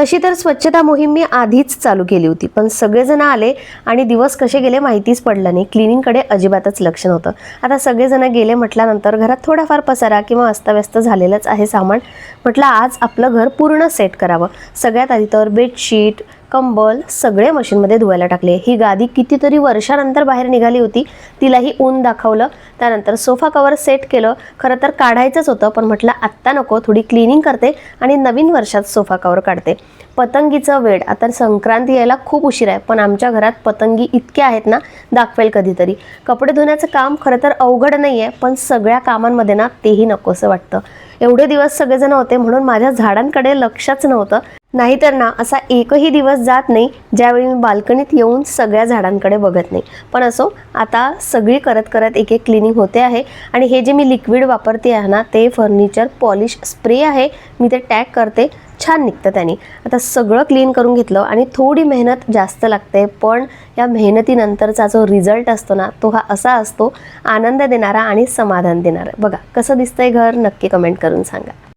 तशी तर स्वच्छता मोहीम मी आधीच चालू केली होती पण सगळेजण आले आणि दिवस कसे गेले माहितीच पडलं नाही. क्लिनिंगकडे अजिबातच लक्ष नव्हतं. आता सगळेजण गेले म्हटल्यानंतर घरात थोडाफार पसारा किंवा अस्तव्यस्त झालेलंच आहे सामान. म्हटलं आज आपलं घर पूर्ण सेट करावं. सगळ्यात आधी तर बेडशीट कंबल सगळे मशीनमध्ये धुवायला टाकले. ही गादी कितीतरी वर्षानंतर बाहेर निघाली होती. तिलाही ऊन दाखवलं. त्यानंतर सोफा कवर सेट केलं. खरं तर काढायचंच होतं पण म्हटलं आत्ता नको थोडी क्लिनिंग करते आणि नवीन वर्षात सोफा कवर काढते. पतंगीचं वेड. आता संक्रांती यायला खूप उशीर आहे पण आमच्या घरात पतंगी इतक्या आहेत ना दाखवेल कधीतरी. कपडे धुण्याचं काम खरं तर अवघड नाही आहे पण सगळ्या कामांमध्ये ना तेही नकोसं वाटतं. एवढे दिवस सगळेजण होते म्हणून माझ्या झाडांकडे लक्षच नव्हतं. नाहीतर ना असा एकही दिवस जात नाही ज्यावेळी मी बाल्कनीत येऊन सगळ्या झाडांकडे बघत नाही. पण असो आता सगळी करत करत एक एक क्लिनिंग होते आहे आणि हे जे मी लिक्विड वापरते आहे ना ते फर्निचर पॉलिश स्प्रे आहे. मी ते टॅग करते छान निघतं त्याने. आता सगळं क्लीन करून घेतलं आणि थोडी मेहनत जास्त लागते पण या मेहनतीनंतरचा जो रिझल्ट असतो ना तो हा असा असतो आनंद देणारा आणि समाधान देणारा. बघा कसं दिसतंय घर नक्की कमेंट करून सांगा.